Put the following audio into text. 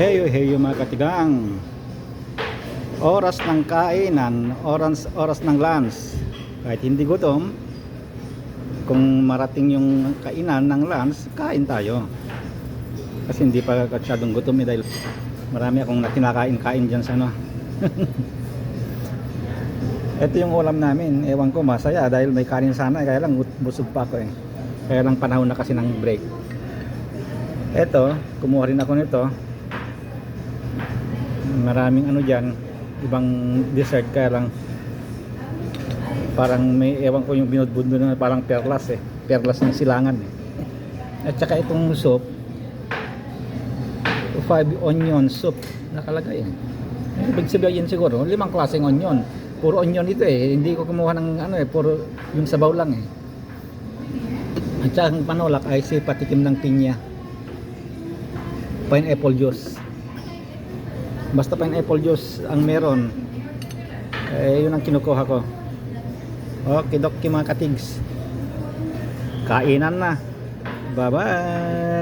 Heyo heyo mga katigang. Oras ng kainan Oras, oras ng lunch. Kahit hindi gutom Kung marating yung kainan ng lunch Kain tayo. Kasi hindi pa kasyadong gutom eh Dahil marami akong nakinakain-kain dyan sa ano. Ito yung ulam namin. Ewan ko masaya dahil may kanin sana. Kaya lang bu- busog pa ako eh. Kaya lang panahon na kasi ng break. Ito, kumuha rin ako nito maraming ano dyan ibang dessert kaya lang parang may ewan ko yung binudbud na parang perlas eh. Perlas ng silangan eh. At saka itong soup 5 onion soup nakalagay eh. Ibig sabihin siguro limang klaseng onion. Puro onion ito eh. Hindi ko kumuha ng ano eh puro yung sabaw lang eh. At saka ang panulak ay si patikim ng pinya. Pineapple juice basta pineapple juice ang meron. Eh yun ang kinukuha ko. Okay doki mga katigs. Kainan na. Bye bye